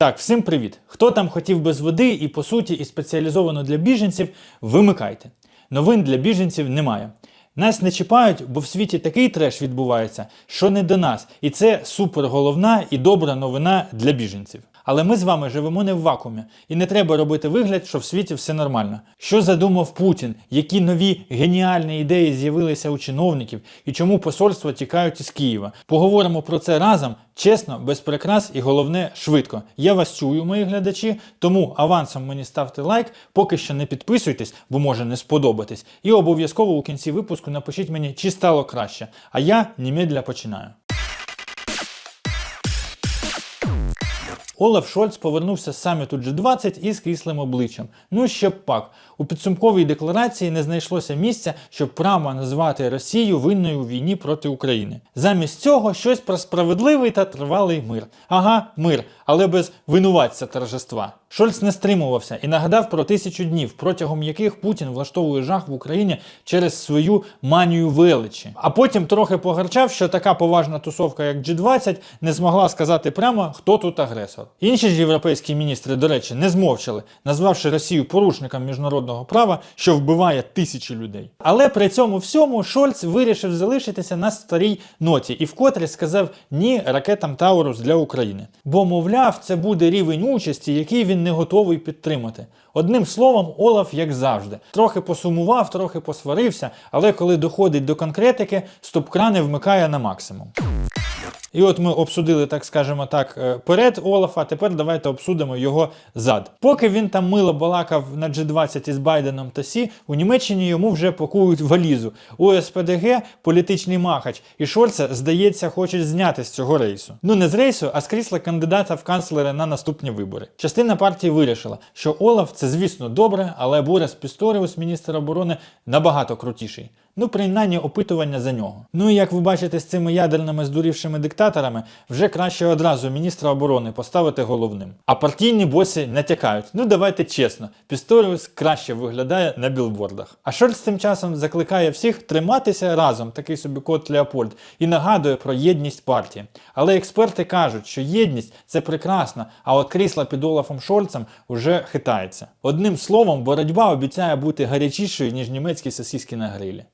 Так, всім привіт! Хто там хотів без води і по суті і спеціалізовано для біженців, вимикайте. Новин для біженців немає. Нас не чіпають, бо в світі такий треш відбувається, що не до нас. І це супер головна і добра новина для біженців. Але ми з вами живемо не в вакуумі, і не треба робити вигляд, що в світі все нормально. Що задумав Путін? Які нові геніальні ідеї з'явилися у чиновників і чому посольства тікають із Києва? Поговоримо про це разом, чесно, без прикрас і головне швидко. Я вас чую, мої глядачі, тому авансом мені ставте лайк, поки що не підписуйтесь, бо може не сподобатись. І обов'язково у кінці випуску напишіть мені, чи стало краще. А я немедля починаю. Олаф Шольц повернувся з саміту G20 із кислим обличчям. Ну ще б пак. У підсумковій декларації не знайшлося місця, щоб право назвати Росію винною у війні проти України. Замість цього щось про справедливий та тривалий мир. Ага, мир, але без винуватця торжества. Шольц не стримувався і нагадав про тисячу днів, протягом яких Путін влаштовує жах в Україні через свою манію величі. А потім трохи погарчав, що така поважна тусовка, як G20, не змогла сказати прямо, хто тут агресор. Інші ж європейські міністри, до речі, не змовчали, назвавши Росію порушником міжнародного права, що вбиває тисячі людей. Але при цьому всьому Шольц вирішив залишитися на старій ноті і вкотре сказав ні ракетам Таурус для України. Бо, мовляв, це буде рівень участі, який він не готовий підтримати. Одним словом, Олаф, як завжди, трохи посумував, трохи посварився, але коли доходить до конкретики, стоп-крани вмикає на максимум. І от ми обсудили, так скажемо так, е, перед Олафа. Тепер давайте обсудимо його зад. Поки він там мило балакав на G20 із Байденом та Сі, у Німеччині йому вже пакують валізу. У СПДГ політичний махач, і Шольца, здається, хочуть зняти з цього рейсу. Ну не з рейсу, а з крісла кандидата в канцлери на наступні вибори. Частина партії вирішила, що Олаф це, звісно, добре, але Борис Пісторіус, міністр оборони, набагато крутіший. Ну, принаймні, опитування за нього. Ну і як ви бачите з цими ядерними здурівшими диктаторами, вже краще одразу міністра оборони поставити головним. А партійні боси натякають. Ну давайте чесно, Пісторіус краще виглядає на білбордах. А Шольц тим часом закликає всіх триматися разом, такий собі кот Леопольд, і нагадує про єдність партії. Але експерти кажуть, що єдність це прекрасно, а от крісла під Олафом Шольцем уже хитається. Одним словом, боротьба обіцяє бути гарячішою, ніж німецькі сосиски на грилі.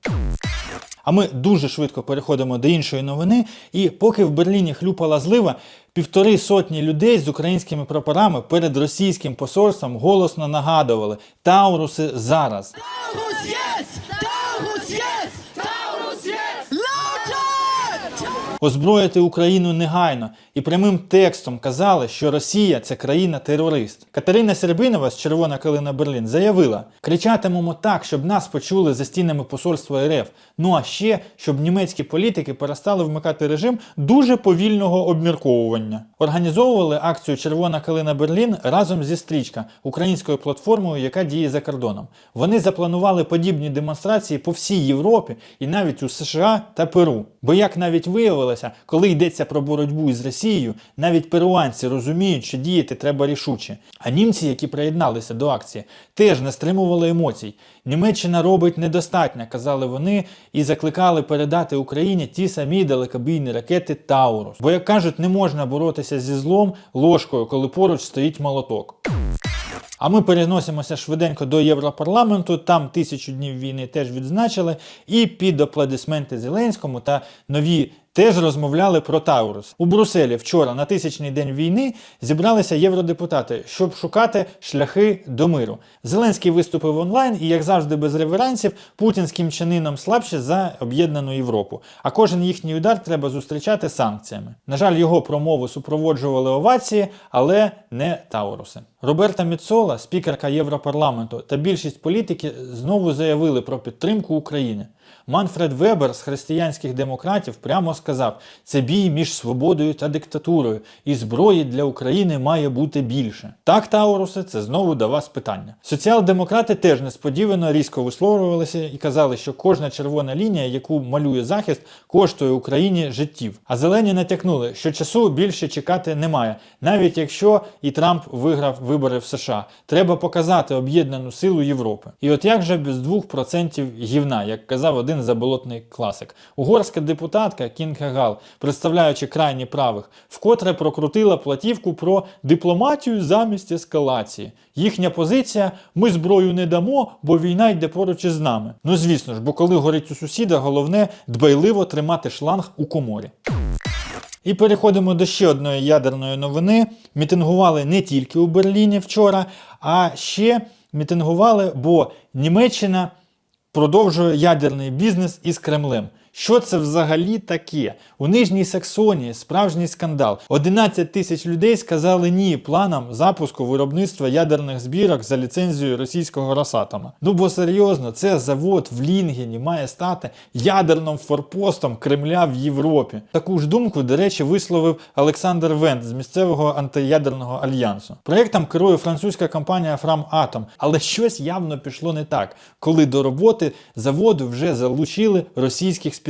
А ми дуже швидко переходимо до іншої новини. І поки в Берліні хлюпала злива, півтори сотні людей з українськими прапорами перед російським посольством голосно нагадували Тауруси зараз. Jetzt! Taurus jetzt! Taurus jetzt! Lauter! Озброїти Україну негайно і прямим текстом казали, що Росія це країна-терорист. Катерина Сербинова з Червона Калина Берлін заявила: кричатимемо так, щоб нас почули за стінами посольства РФ. Ну а ще щоб німецькі політики перестали вмикати режим дуже повільного обмірковування. Організовували акцію Червона Калина Берлін разом зі стрічка українською платформою, яка діє за кордоном. Вони запланували подібні демонстрації по всій Європі і навіть у США та Перу. Бо як навіть виявилося, коли йдеться про боротьбу із Росією, навіть перуанці розуміють, що діяти треба рішуче. А німці, які приєдналися до акції, теж не стримували емоцій. Німеччина робить недостатньо, казали вони, і закликали передати Україні ті самі далекобійні ракети Таурус. Бо, як кажуть, не можна боротися зі злом ложкою, коли поруч стоїть молоток. А ми переносимося швиденько до Європарламенту. Там тисячу днів війни теж відзначили, і під аплодисменти Зеленському та нові. Теж розмовляли про Таурус. У Брюсселі вчора на тисячний день війни зібралися євродепутати, щоб шукати шляхи до миру. Зеленський виступив онлайн і, як завжди, без реверансів, путінським чинином слабше за об'єднану Європу. А кожен їхній удар треба зустрічати санкціями. На жаль, його промову супроводжували овації, але не Тауруси. Роберта Міцола, спікерка Європарламенту та більшість політиків знову заявили про підтримку України. Манфред Вебер з християнських демократів прямо сказав: це бій між свободою та диктатурою, і зброї для України має бути більше. Так, Тауруси, це знову до вас питання. Соціал-демократи теж несподівано різко висловлювалися і казали, що кожна червона лінія, яку малює захист, коштує Україні життів. А зелені натякнули, що часу більше чекати немає, навіть якщо і Трамп виграв вибори в США. Треба показати об'єднану силу Європи. І от як же без 2% гівна, як казав написав один заболотний класик. Угорська депутатка Кінга Гал, представляючи крайні правих, вкотре прокрутила платівку про дипломатію замість ескалації. Їхня позиція: ми зброю не дамо, бо війна йде поруч із нами. Ну звісно ж, бо коли горить у сусіда, головне дбайливо тримати шланг у коморі. І переходимо до ще одної ядерної новини. Мітингували не тільки у Берліні вчора, а ще мітингували, бо Німеччина продовжує ядерний бізнес із Кремлем. Що це взагалі таке? У Нижній Саксонії справжній скандал. 11 тисяч людей сказали ні планам запуску виробництва ядерних збірок за ліцензією російського Росатома. Ну бо серйозно, це завод в Лінгені має стати ядерним форпостом Кремля в Європі. Таку ж думку, до речі, висловив Олександр Вент з місцевого антиядерного альянсу. Проєктом керує французька компанія Framatом, але щось явно пішло не так, коли до роботи заводу вже залучили російських спеціалістів.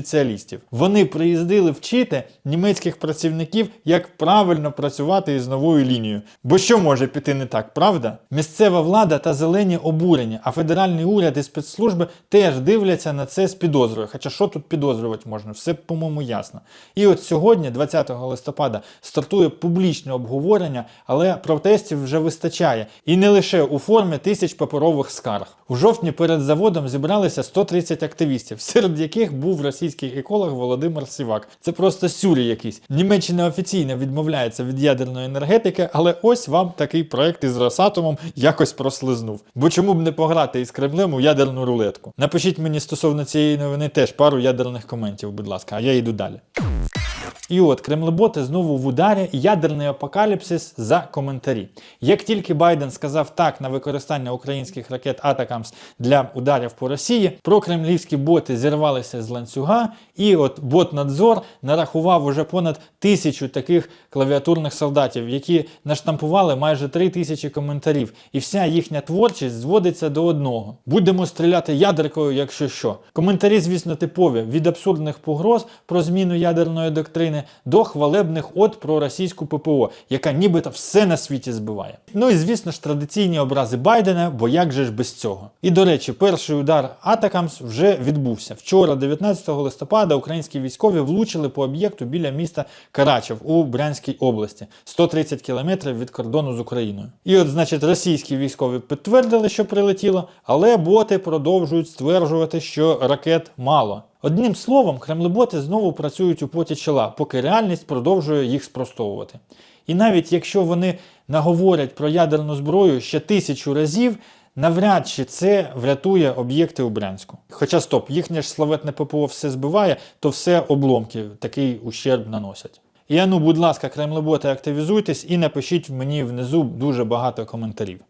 Вони приїздили вчити німецьких працівників, як правильно працювати із новою лінією. Бо що може піти не так, правда? Місцева влада та зелені обурені, а федеральний уряд і спецслужби теж дивляться на це з підозрою. Хоча що тут підозрювати можна? Все, по-моєму, ясно. І от сьогодні, 20 листопада, стартує публічне обговорення, але протестів вже вистачає. І не лише у формі тисяч паперових скарг. У жовтні перед заводом зібралися 130 активістів, серед яких був російський еколог Володимир Сівак. Це просто сюрі якийсь. Німеччина офіційно відмовляється від ядерної енергетики, але ось вам такий проект із Росатомом якось прослизнув. Бо чому б не пограти із Кремлем у ядерну рулетку? Напишіть мені стосовно цієї новини теж пару ядерних коментів, будь ласка, а я йду далі. І от кремлеботи знову в ударі ядерний апокаліпсис за коментарі. Як тільки Байден сказав так на використання українських ракет Атакамс для ударів по Росії, прокремлівські боти зірвалися з ланцюга, і от бот-надзор нарахував уже понад тисячу таких клавіатурних солдатів, які наштампували майже три тисячі коментарів. І вся їхня творчість зводиться до одного: будемо стріляти ядеркою, якщо що. Коментарі, звісно, типові від абсурдних погроз про зміну ядерної доктрини до хвалебних от про російську ППО, яка нібито все на світі збиває. Ну і звісно ж традиційні образи Байдена, бо як же ж без цього? І до речі, перший удар Атакамс вже відбувся. Вчора, 19 листопада, українські військові влучили по об'єкту біля міста Карачев у Брянській області, 130 кілометрів від кордону з Україною. І от, значить, російські військові підтвердили, що прилетіло, але боти продовжують стверджувати, що ракет мало. Одним словом, кремлеботи знову працюють у поті чола, поки реальність продовжує їх спростовувати. І навіть якщо вони наговорять про ядерну зброю ще тисячу разів, навряд чи це врятує об'єкти у Брянську. Хоча стоп, їхнє ж славетне ППО все збиває, то все обломки такий ущерб наносять. І ану, будь ласка, кремлеботи, активізуйтесь і напишіть мені внизу дуже багато коментарів.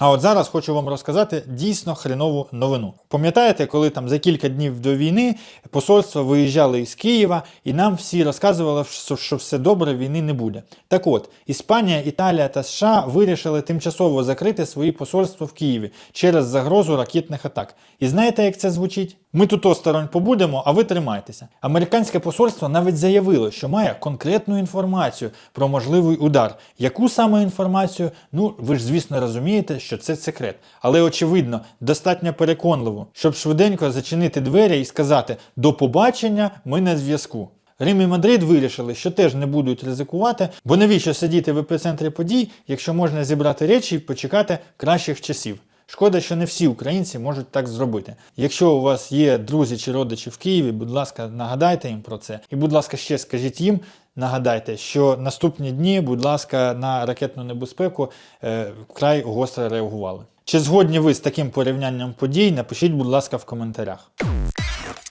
А от зараз хочу вам розказати дійсно хренову новину. Пам'ятаєте, коли там за кілька днів до війни посольства виїжджали із Києва, і нам всі розказували, що все добре, війни не буде. Так от, Іспанія, Італія та США вирішили тимчасово закрити свої посольства в Києві через загрозу ракетних атак. І знаєте, як це звучить? Ми тут осторонь побудемо, а ви тримайтеся. Американське посольство навіть заявило, що має конкретну інформацію про можливий удар. Яку саме інформацію? Ну, ви ж, звісно, розумієте, що це секрет. Але очевидно, достатньо переконливо, щоб швиденько зачинити двері і сказати до побачення, ми на зв'язку. Рим і Мадрид вирішили, що теж не будуть ризикувати, бо навіщо сидіти в епіцентрі подій, якщо можна зібрати речі і почекати кращих часів. Шкода, що не всі українці можуть так зробити. Якщо у вас є друзі чи родичі в Києві, будь ласка, нагадайте їм про це. І, будь ласка, ще скажіть їм, нагадайте, що наступні дні, будь ласка, на ракетну небезпеку е, вкрай гостро реагували. Чи згодні ви з таким порівнянням подій? Напишіть, будь ласка, в коментарях.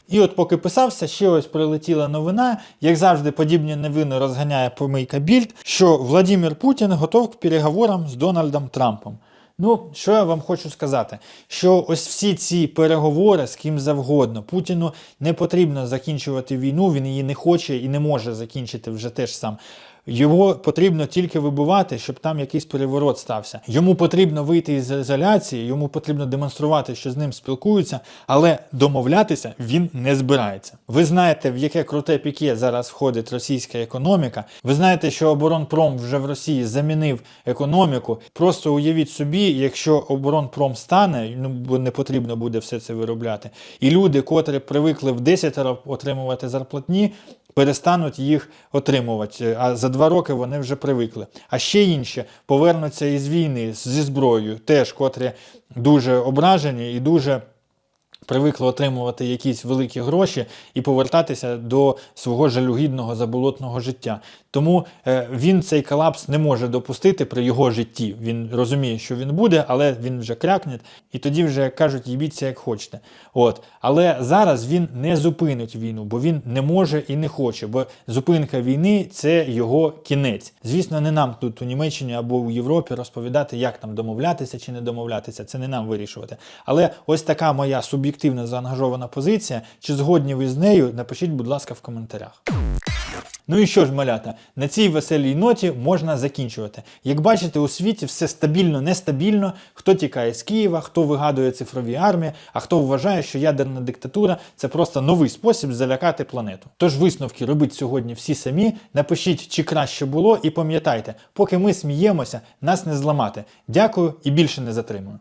І от поки писався, ще ось прилетіла новина, як завжди, подібні новини розганяє помийка Більд, що Владимир Путін готов к переговорам з Дональдом Трампом. Ну, що я вам хочу сказати? Що ось всі ці переговори з ким завгодно, Путіну не потрібно закінчувати війну, він її не хоче і не може закінчити вже теж сам. Його потрібно тільки вибивати, щоб там якийсь переворот стався. Йому потрібно вийти із ізоляції, йому потрібно демонструвати, що з ним спілкуються, але домовлятися він не збирається. Ви знаєте, в яке круте піке зараз входить російська економіка. Ви знаєте, що оборонпром вже в Росії замінив економіку. Просто уявіть собі, якщо оборонпром стане, ну бо не потрібно буде все це виробляти. І люди, котрі привикли в 10 отримувати зарплатні, перестануть їх отримувати. А за два роки вони вже привикли. А ще інші повернуться із війни зі зброєю, теж котрі дуже ображені і дуже. Привикли отримувати якісь великі гроші і повертатися до свого жалюгідного заболотного життя. Тому е, він цей колапс не може допустити при його житті. Він розуміє, що він буде, але він вже крякне, і тоді вже кажуть, їбіться як хочете. От. Але зараз він не зупинить війну, бо він не може і не хоче, бо зупинка війни це його кінець. Звісно, не нам тут у Німеччині або у Європі розповідати, як там домовлятися чи не домовлятися. Це не нам вирішувати. Але ось така моя суб'єктивна заангажована позиція. Чи згодні ви з нею? Напишіть, будь ласка, в коментарях. Ну і що ж, малята, на цій веселій ноті можна закінчувати. Як бачите, у світі все стабільно, нестабільно. Хто тікає з Києва, хто вигадує цифрові армії, а хто вважає, що ядерна диктатура це просто новий спосіб залякати планету. Тож висновки робіть сьогодні всі самі. Напишіть, чи краще було, і пам'ятайте, поки ми сміємося, нас не зламати. Дякую і більше не затримую.